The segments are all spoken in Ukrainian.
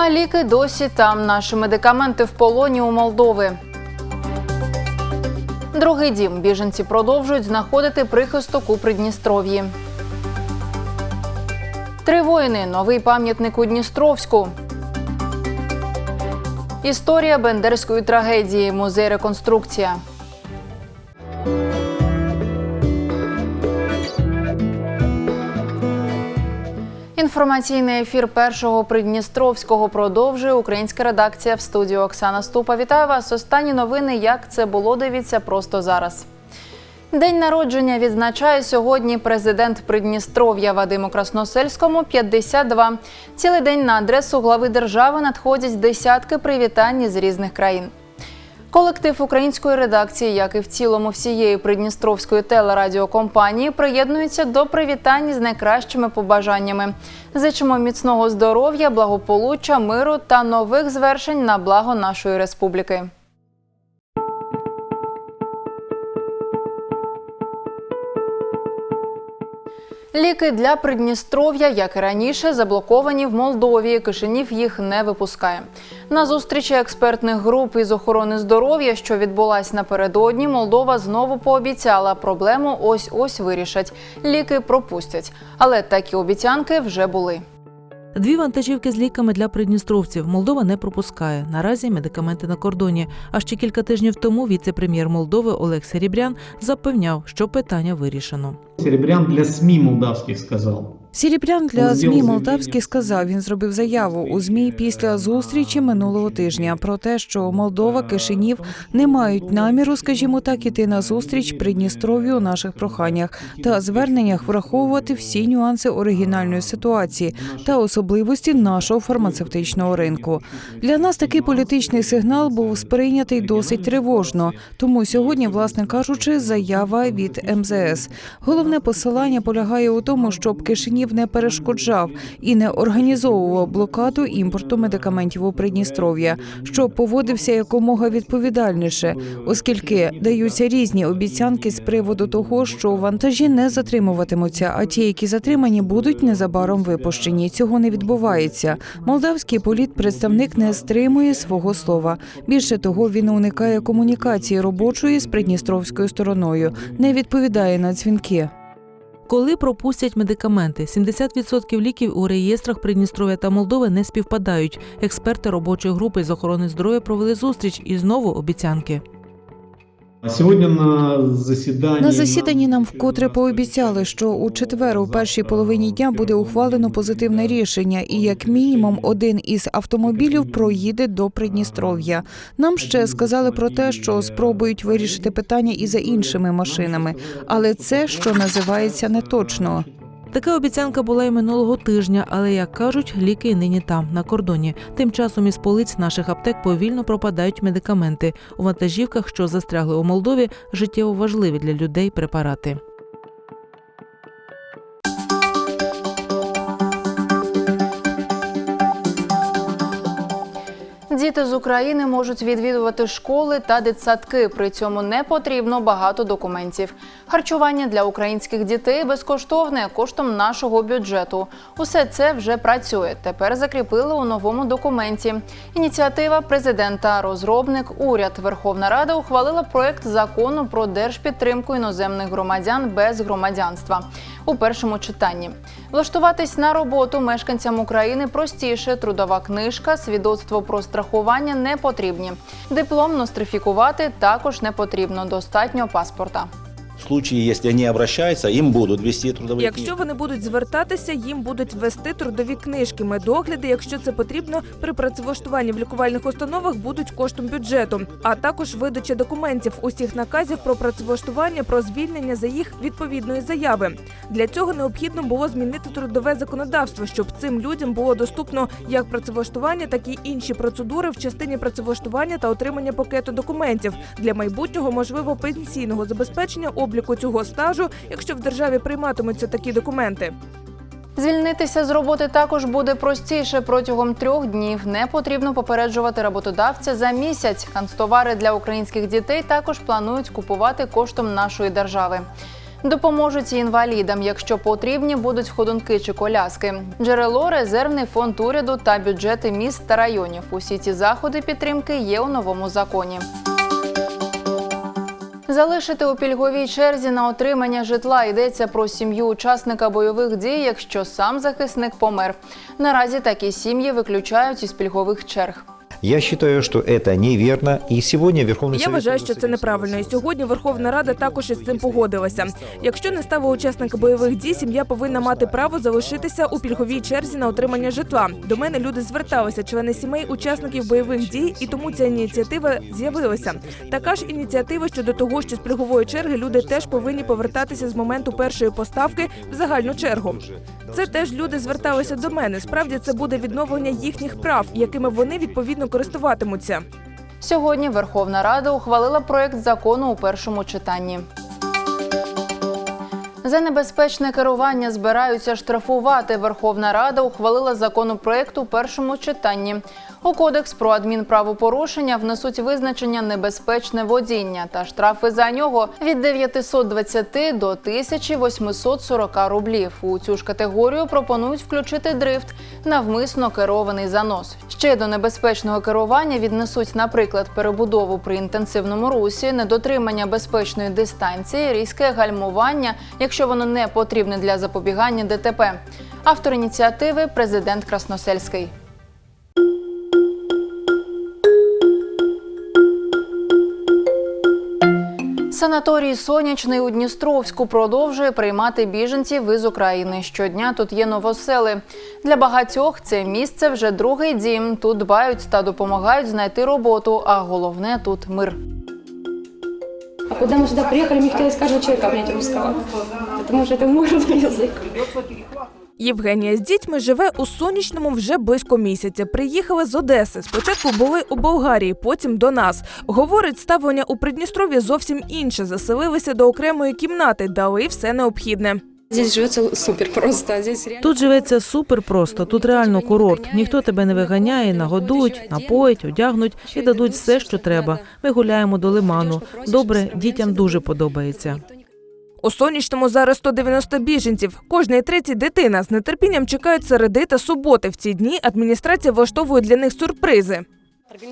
А ліки досі там. Наші медикаменти в полоні у Молдови. Другий дім біженці продовжують знаходити прихисток у Придністров'ї. Три воїни. Новий пам'ятник у Дністровську. Історія бендерської трагедії. Музей реконструкція. Інформаційний ефір першого Придністровського продовжує українська редакція в студію Оксана Ступа. Вітаю вас. Останні новини. Як це було? Дивіться просто зараз. День народження відзначає сьогодні президент Придністров'я Вадиму Красносельському 52. Цілий день на адресу глави держави надходять десятки привітань з різних країн. Колектив української редакції, як і в цілому всієї придністровської телерадіокомпанії, приєднується до привітань з найкращими побажаннями. Зичимо міцного здоров'я, благополуччя, миру та нових звершень на благо нашої республіки. Ліки для Придністров'я, як і раніше, заблоковані в Молдові. Кишинів їх не випускає. На зустрічі експертних груп із охорони здоров'я, що відбулась напередодні, Молдова знову пообіцяла проблему ось ось вирішать. Ліки пропустять. Але такі обіцянки вже були. Дві вантажівки з ліками для придністровців Молдова не пропускає. Наразі медикаменти на кордоні. А ще кілька тижнів тому віце-прем'єр Молдови Олег Серебрян запевняв, що питання вирішено. Серебрян для СМІ молдавських сказал. Сіріплян для ЗМІ. Молдавський сказав, він зробив заяву у ЗМІ після зустрічі минулого тижня про те, що Молдова, Кишинів не мають наміру, скажімо так, іти на зустріч Придністров'ю у наших проханнях та зверненнях враховувати всі нюанси оригінальної ситуації та особливості нашого фармацевтичного ринку. Для нас такий політичний сигнал був сприйнятий досить тривожно. Тому сьогодні, власне кажучи, заява від МЗС. Головне посилання полягає у тому, щоб Кишинів не перешкоджав і не організовував блокаду імпорту медикаментів у Придністров'я, щоб поводився якомога відповідальніше, оскільки даються різні обіцянки з приводу того, що вантажі не затримуватимуться, а ті, які затримані, будуть незабаром випущені. Цього не відбувається. Молдавський політпредставник не стримує свого слова. Більше того, він уникає комунікації робочої з придністровською стороною, не відповідає на дзвінки. Коли пропустять медикаменти, 70% ліків у реєстрах Придністров'я та Молдови не співпадають. Експерти робочої групи з охорони здоров'я провели зустріч і знову обіцянки. А сьогодні на засіданні На засіданні нам вкотре пообіцяли, що у четвер у першій половині дня буде ухвалено позитивне рішення, і як мінімум один із автомобілів проїде до Придністров'я. Нам ще сказали про те, що спробують вирішити питання і за іншими машинами, але це що називається не точно. Така обіцянка була й минулого тижня, але як кажуть, ліки нині там, на кордоні. Тим часом із полиць наших аптек повільно пропадають медикаменти. У вантажівках, що застрягли у Молдові, життєво важливі для людей препарати. Діти з України можуть відвідувати школи та дитсадки. При цьому не потрібно багато документів. Харчування для українських дітей безкоштовне коштом нашого бюджету. Усе це вже працює. Тепер закріпили у новому документі. Ініціатива президента, розробник, уряд, Верховна Рада ухвалила проект закону про держпідтримку іноземних громадян без громадянства у першому читанні. Влаштуватись на роботу мешканцям України простіше. Трудова книжка, свідоцтво про страхування не потрібні. Диплом нострифікувати також не потрібно. Достатньо паспорта. В случае, если они обращаются, им будут вести трудовые Якщо вони будуть звертатися, їм будуть вести трудові книжки. Медогляди, якщо це потрібно, при працевлаштуванні в лікувальних установах будуть коштом бюджету, а також видача документів усіх наказів про працевлаштування, про звільнення за їх відповідної заяви. Для цього необхідно було змінити трудове законодавство, щоб цим людям було доступно як працевлаштування, так і інші процедури в частині працевлаштування та отримання пакету документів для майбутнього можливо пенсійного забезпечення обліку цього стажу, якщо в державі прийматимуться такі документи. Звільнитися з роботи також буде простіше протягом трьох днів. Не потрібно попереджувати роботодавця за місяць. Канцтовари для українських дітей також планують купувати коштом нашої держави. Допоможуть і інвалідам, якщо потрібні будуть ходунки чи коляски. Джерело резервний фонд уряду та бюджети міст та районів. Усі ці заходи підтримки є у новому законі. Залишити у пільговій черзі на отримання житла йдеться про сім'ю учасника бойових дій, якщо сам захисник помер. Наразі такі сім'ї виключають із пільгових черг. Я считаю, что это неверно, и сегодня Верховный Я Совет вважаю, тоже що с це этим неправильно. І согласился. сьогодні Верховна Рада також із цим погодилася. Якщо не стало учасника бойових дій, сім'я повинна мати право залишитися у пільговій черзі на отримання житла. До мене люди зверталися, члени сімей учасників бойових дій, і тому ця ініціатива з'явилася. Така ж ініціатива щодо того, що з пільгової черги люди теж повинні повертатися з моменту першої поставки в загальну чергу. Це теж люди зверталися до мене. Справді це буде відновлення їхніх прав, якими вони відповідно користуватимуться. Сьогодні Верховна Рада ухвалила проєкт закону у першому читанні. За небезпечне керування збираються штрафувати. Верховна Рада ухвалила законопроект у першому читанні. У кодекс про адмінправопорушення внесуть визначення небезпечне водіння та штрафи за нього від 920 до 1840 рублів. У цю ж категорію пропонують включити дрифт навмисно керований занос. Ще до небезпечного керування віднесуть, наприклад, перебудову при інтенсивному русі, недотримання безпечної дистанції, різке гальмування, якщо воно не потрібне для запобігання ДТП. Автор ініціативи президент Красносельський. Санаторій Сонячний у Дністровську продовжує приймати біженців із України. Щодня тут є новосели. Для багатьох це місце вже другий дім. Тут дбають та допомагають знайти роботу. А головне тут мир. А когда мы сюда приехали, мне хотелось каждого человека обнять русского, потому что это мой родной язык. Євгенія з дітьми живе у сонячному вже близько місяця. Приїхали з Одеси. Спочатку були у Болгарії, потім до нас. Говорить, ставлення у Придністров'ї зовсім інше. Заселилися до окремої кімнати, дали все необхідне. Здесь живется супер просто. Тут живеться супер просто. Тут реально курорт. Ніхто тебе не виганяє, нагодують, напоять, одягнуть і дадуть все, що треба. Ми гуляємо до лиману. Добре, дітям дуже подобається. У сонячному зараз 190 біженців. Кожний третій дитина з нетерпінням чекають середи та суботи. В ці дні адміністрація влаштовує для них сюрпризи.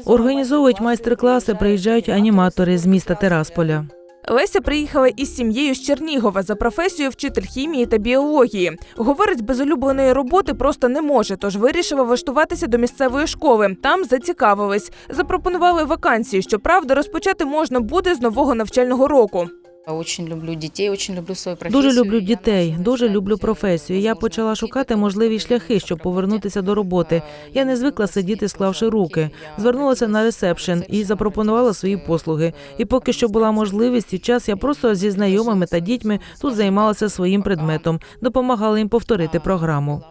Організовують майстер-класи, приїжджають аніматори з міста Терасполя. Леся приїхала із сім'єю з Чернігова за професією вчитель хімії та біології. Говорить, без улюбленої роботи просто не може, тож вирішила влаштуватися до місцевої школи. Там зацікавились. Запропонували вакансії. Щоправда, розпочати можна буде з нового навчального року. Очень люблю детей, очень люблю свою профессию. Дуже люблю дітей, дуже люблю професію. Я почала шукати можливі шляхи, щоб повернутися до роботи. Я не звикла сидіти, склавши руки. Звернулася на ресепшн і запропонувала свої послуги. І поки що була можливість і час, я просто зі знайомими та дітьми тут займалася своїм предметом, допомагала їм повторити програму.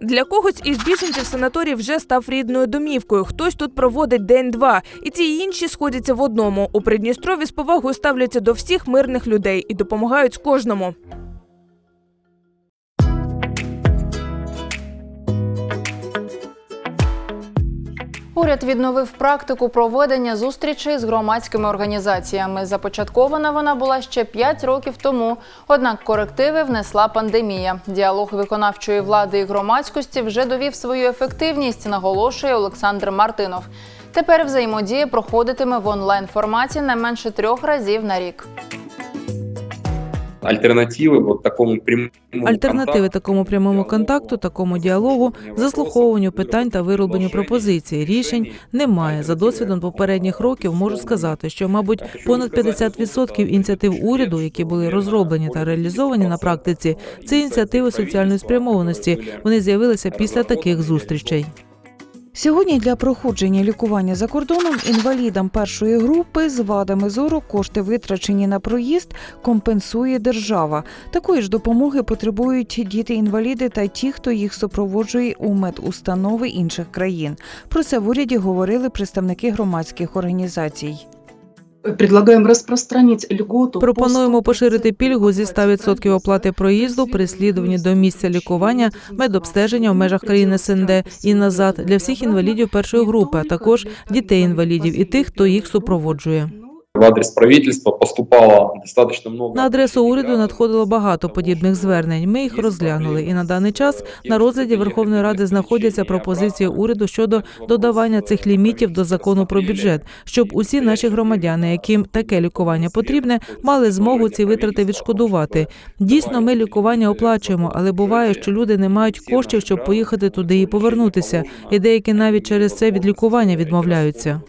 Для когось із біженців санаторій вже став рідною домівкою. Хтось тут проводить день-два, і ті й інші сходяться в одному. У Придністрові з повагою ставляться до всіх мирних людей і допомагають кожному. Уряд відновив практику проведення зустрічей з громадськими організаціями. Започаткована вона була ще 5 років тому. Однак корективи внесла пандемія. Діалог виконавчої влади і громадськості вже довів свою ефективність, наголошує Олександр Мартинов. Тепер взаємодія проходитиме в онлайн форматі не менше трьох разів на рік. Альтернативы вот такому прямому Альтернативи такому прямому контакту, такому діалогу, заслуховуванню питань та виробленню пропозицій, рішень немає. За досвідом попередніх років можу сказати, що, мабуть, понад 50% ініціатив уряду, які були розроблені та реалізовані на практиці, це ініціативи соціальної спрямованості. Вони з'явилися після таких зустрічей. Сьогодні для проходження лікування за кордоном інвалідам першої групи з вадами зору кошти, витрачені на проїзд, компенсує держава. Такої ж допомоги потребують діти-інваліди та ті, хто їх супроводжує у медустанови інших країн. Про це в уряді говорили представники громадських організацій. Предлагаем розпространити льготу. Пропонуємо поширити пільгу зі 100% оплати проїзду при слідуванні до місця лікування, медобстеження в межах країни СНД і назад для всіх інвалідів першої групи, а також дітей інвалідів і тих, хто їх супроводжує. В адрес правительства поступало достаточно много... На адресу уряду надходило багато подібних звернень. Ми їх розглянули, і на даний час на розгляді Верховної Ради знаходяться пропозиції уряду щодо додавання цих лімітів до закону про бюджет, щоб усі наші громадяни, яким таке лікування потрібне, мали змогу ці витрати відшкодувати. Дійсно, ми лікування оплачуємо, але буває, що люди не мають коштів, щоб поїхати туди і повернутися. І деякі навіть через це від лікування відмовляються.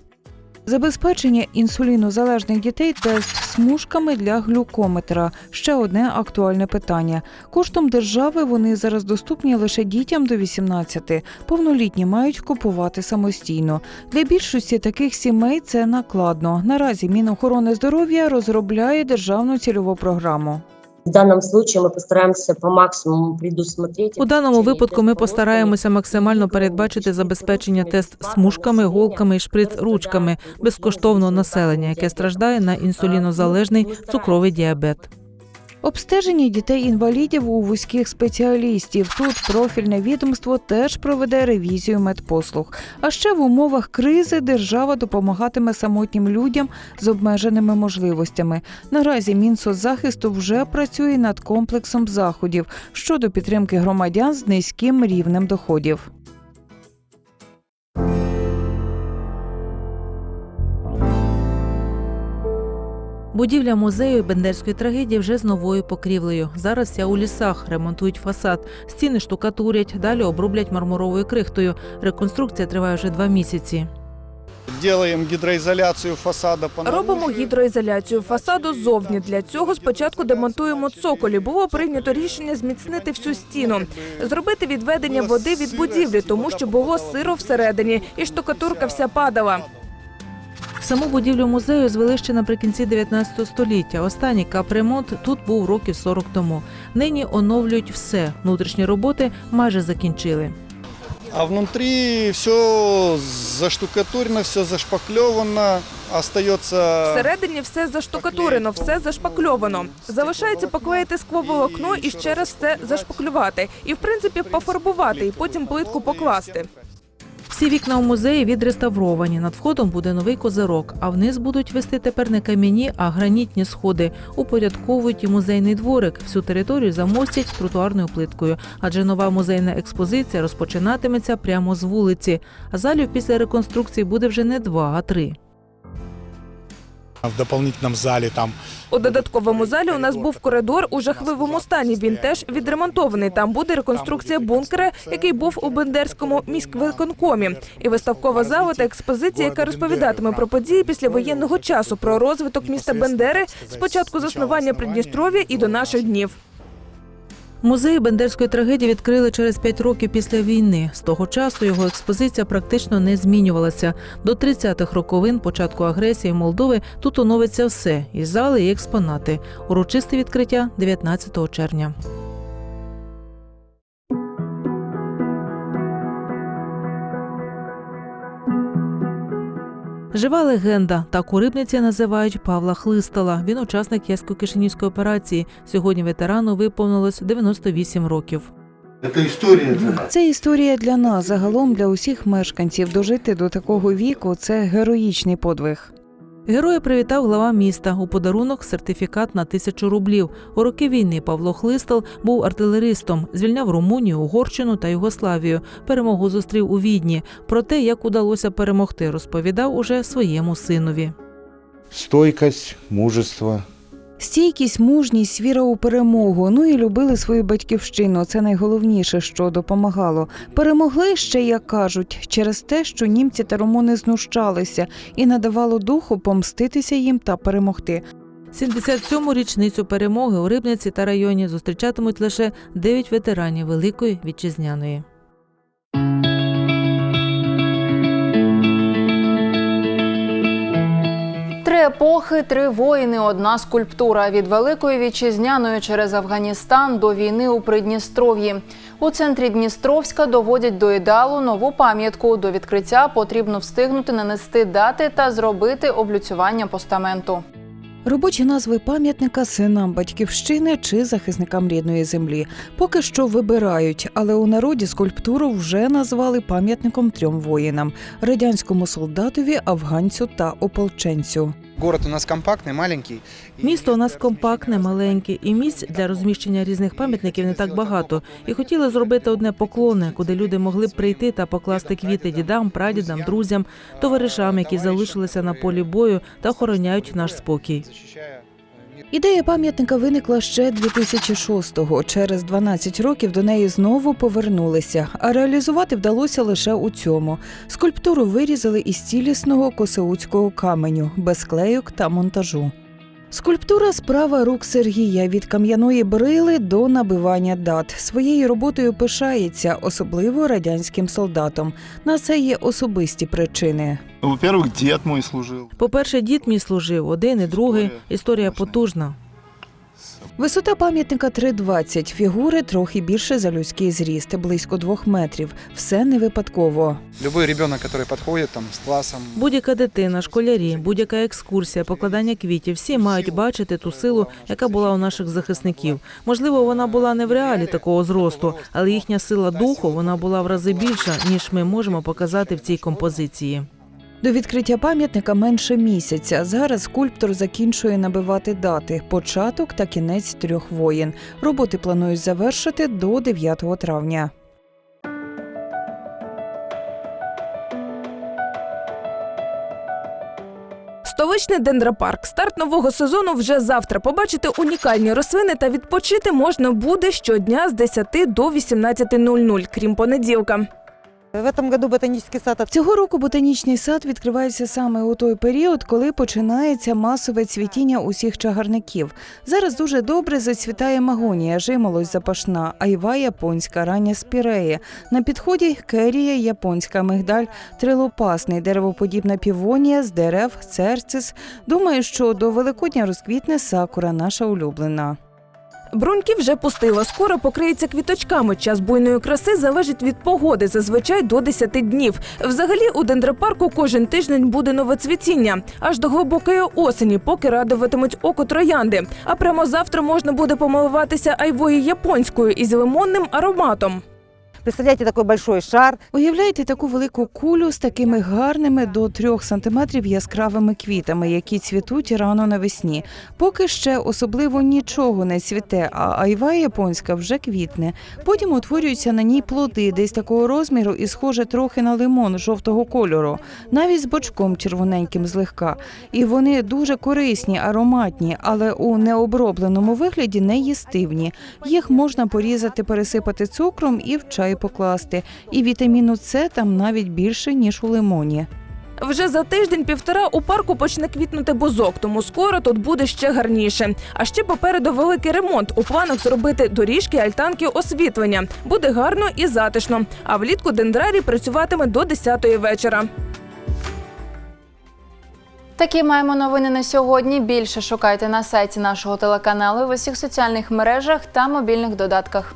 Забезпечення інсулінозалежних дітей тест смужками для глюкометра. Ще одне актуальне питання. Коштом держави вони зараз доступні лише дітям до 18. Повнолітні мають купувати самостійно. Для більшості таких сімей це накладно. Наразі Мінохорони здоров'я розробляє державну цільову програму. В данном случае мы постараемся по максимуму предусмотреть. У даному випадку ми постараємося максимально передбачити забезпечення тест смужками, голками і шприц-ручками безкоштовного населення, яке страждає на інсулінозалежний цукровий діабет. Обстеження дітей-інвалідів у вузьких спеціалістів. Тут профільне відомство теж проведе ревізію медпослуг. А ще в умовах кризи держава допомагатиме самотнім людям з обмеженими можливостями. Наразі Мінсоцзахисту вже працює над комплексом заходів щодо підтримки громадян з низьким рівнем доходів. Будівля музею бендерської трагедії вже з новою покрівлею. Зараз вся у лісах, ремонтують фасад, стіни штукатурять, далі оброблять мармуровою крихтою. Реконструкція триває вже два місяці. Делаем гидроизоляцию фасада Робимо гідроізоляцію фасаду ззовні. Для цього спочатку демонтуємо цоколі. Було прийнято рішення зміцнити всю стіну, зробити відведення води від будівлі, тому що було сиро всередині, і штукатурка вся падала. Саму будівлю музею звели ще наприкінці 19 століття. Останній капремонт тут був років 40 тому. Нині оновлюють все. Внутрішні роботи майже закінчили. А внутри все заштукатурено, все зашпаклевано, остается... Всередині все заштукатурено, все зашпакльовано. Залишається поклеїти скловолокно і ще раз все зашпаклювати. І в принципі пофарбувати, і потім плитку покласти. Всі вікна у музеї відреставровані. Над входом буде новий козирок, а вниз будуть вести тепер не кам'яні, а гранітні сходи. Упорядковують і музейний дворик. Всю територію замостять тротуарною плиткою, адже нова музейна експозиція розпочинатиметься прямо з вулиці. А залів після реконструкції буде вже не два, а три. В дополнительном залі там У додатковому залі у нас був коридор у жахливому стані. Він теж відремонтований. Там буде реконструкція бункера, який був у Бендерському міськвиконкомі. І виставкова зала та експозиція, яка розповідатиме про події після воєнного часу, про розвиток міста Бендери з початку заснування Придністров'я і до наших днів. Музей бендерської трагедії відкрили через п'ять років після війни. З того часу його експозиція практично не змінювалася. До 30-х роковин початку агресії Молдови тут оновиться все і зали, і експонати. Урочисте відкриття 19 червня. Жива легенда. Так у Рибниці називають Павла Хлистала. Він учасник Ясько-Кишинівської операції. Сьогодні ветерану виповнилось 98 років. Це історія для нас. Це історія для нас, загалом для усіх мешканців. Дожити до такого віку це героїчний подвиг. Героя привітав глава міста у подарунок сертифікат на тисячу рублів. У роки війни Павло Хлистал був артилеристом, звільняв Румунію, Угорщину та Югославію. Перемогу зустрів у Відні. Про те, як удалося перемогти, розповідав уже своєму синові. Стойкость, мужество. Стійкість, мужність, віра у перемогу. Ну і любили свою батьківщину. Це найголовніше, що допомагало. Перемогли ще, як кажуть, через те, що німці та румуни знущалися і надавало духу помститися їм та перемогти. 77-му річницю перемоги у Рибниці та районі зустрічатимуть лише 9 ветеранів Великої вітчизняної. Епохи, три воїни, одна скульптура від великої вітчизняної через Афганістан до війни у Придністров'ї. У центрі Дністровська доводять до ідеалу нову пам'ятку. До відкриття потрібно встигнути нанести дати та зробити облюцювання постаменту. Робочі назви пам'ятника синам батьківщини чи захисникам рідної землі поки що вибирають, але у народі скульптуру вже назвали пам'ятником трьом воїнам радянському солдатові, афганцю та ополченцю. Город у нас компактний, маленький. Місто у нас компактне, маленьке, і місць для розміщення різних пам'ятників не так багато. І хотіли зробити одне поклоне, куди люди могли б прийти та покласти квіти дідам, прадідам, друзям, товаришам, які залишилися на полі бою та охороняють наш спокій. Ідея пам'ятника виникла ще 2006-го. Через 12 років до неї знову повернулися, а реалізувати вдалося лише у цьому. Скульптуру вирізали із цілісного косеуцького каменю, без клейок та монтажу. Скульптура справа рук Сергія від кам'яної брили до набивання дат. Своєю роботою пишається, особливо радянським солдатом. На це є особисті причини. По-перше, дід мій служив. По-перше, дід мій служив, один і другий. Історія потужна. Висота пам'ятника 3,20, фігури трохи більше за людський зріст, близько двох метрів. Все не випадково. Любой ребенок, который подходит там с классом, Будь-яка дитина, школярі, будь-яка екскурсія, покладання квітів, всі мають бачити ту силу, яка була у наших захисників. Можливо, вона була не в реалі такого зросту, але їхня сила духу вона була в рази більша, ніж ми можемо показати в цій композиції. До відкриття пам'ятника менше місяця. Зараз скульптор закінчує набивати дати початок та кінець трьох воєн. Роботи планують завершити до 9 травня. Столичний дендропарк. Старт нового сезону вже завтра. Побачити унікальні рослини та відпочити можна буде щодня з 10 до 18.00, крім понеділка. В этом году ботанический сад Цього року ботанічний сад відкривається саме у той період, коли починається масове цвітіння усіх чагарників. Зараз дуже добре зацвітає магонія, жимолось запашна, айва японська, рання спірея. На підході керія, японська мигдаль, трилопасний, деревоподібна півонія з дерев, церцис. Думаю, що до Великодня розквітне сакура, наша улюблена. Бруньки вже пустила. Скоро покриється квіточками. Час буйної краси залежить від погоди, зазвичай до 10 днів. Взагалі у дендропарку кожен тиждень буде нове цвітіння, аж до глибокої осені, поки радуватимуть око троянди. А прямо завтра можна буде помилуватися айвою японською із лимонним ароматом. Представляете, такой большой шар. Уявляєте таку велику кулю з такими гарними до трьох сантиметрів яскравими квітами, які цвітуть рано навесні. Поки ще особливо нічого не цвіте, а айва японська вже квітне. Потім утворюються на ній плоди, десь такого розміру і схоже трохи на лимон жовтого кольору, навіть з бочком червоненьким злегка. І вони дуже корисні, ароматні, але у необробленому вигляді не їстивні. Їх можна порізати, пересипати цукром і в чай покласти. І вітаміну С там навіть більше ніж у лимоні. Вже за тиждень-півтора у парку почне квітнути бузок, тому скоро тут буде ще гарніше. А ще попереду великий ремонт. У планах зробити доріжки, альтанки, освітлення. Буде гарно і затишно. А влітку дендрарій працюватиме до 10-ї вечора. Такі маємо новини на сьогодні. Більше шукайте на сайті нашого телеканалу в усіх соціальних мережах та мобільних додатках.